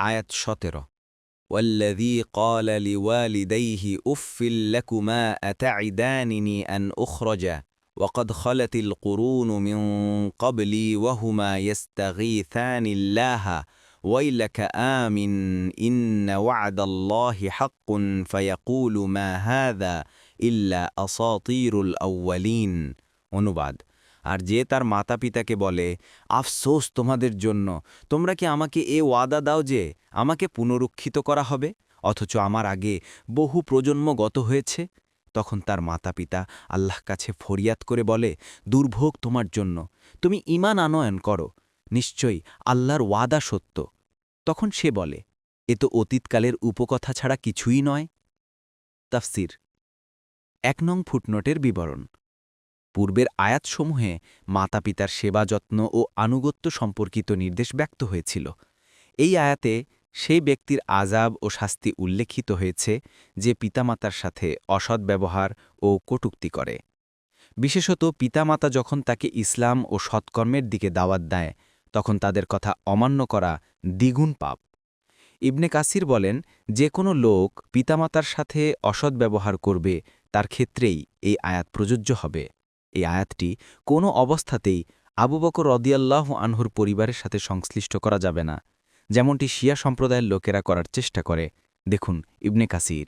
আয়াত সতেরো والذي قال لوالديه أف لكما أتعدانني أن أخرج وقد خلت القرون من قبلي وهما يستغيثان الله ويلك آمن إن وعد الله حق فيقول ما هذا إلا أساطير الأولين অনুবাদ আর যে তার মাতা পিতাকে বলে, আফসোস তোমাদের জন্য, তোমরা কি আমাকে এ ওয়াদা দাও যে আমাকে পুনরুক্ষিত করা হবে? অথচ আমার আগে বহু প্রজন্ম গত হয়েছে। তখন তার মাতা পিতা আল্লাহ কাছে ফরিয়াদ করে বলে, দুর্ভোগ তোমার জন্য, তুমি ইমান আনয়ন করো, নিশ্চয়ই আল্লাহর ওয়াদা সত্য। তখন সে বলে, এ তো অতীতকালের উপকথা ছাড়া কিছুই নয়। তাফসির, এক নং ফুটনোটের বিবরণ। পূর্বের আয়াতসমূহে মাতা পিতার সেবা যত্ন ও আনুগত্য সম্পর্কিত নির্দেশ ব্যক্ত হয়েছিল। এই আয়াতে সেই ব্যক্তির আজাব ও শাস্তি উল্লেখিত হয়েছে যে পিতামাতার সাথে অসৎ ব্যবহার ও কটুক্তি করে। বিশেষত পিতামাতা যখন তাকে ইসলাম ও সৎকর্মের দিকে দাওয়াত দেয়, তখন তাদের কথা অমান্য করা দ্বিগুণ পাপ। ইবনে কাসির বলেন, যে কোনো লোক পিতামাতার সাথে অসৎ ব্যবহার করবে, তার ক্ষেত্রেই এই আয়াত প্রযোজ্য হবে। এই আয়াতটি কোনো অবস্থাতেই আবু বকর রদিয়াল্লাহ আনহুর পরিবারের সাথে সংশ্লিষ্ট করা যাবে না, যেমনটি শিয়া সম্প্রদায়ের লোকেরা করার চেষ্টা করে। দেখুন ইবনে কাসির।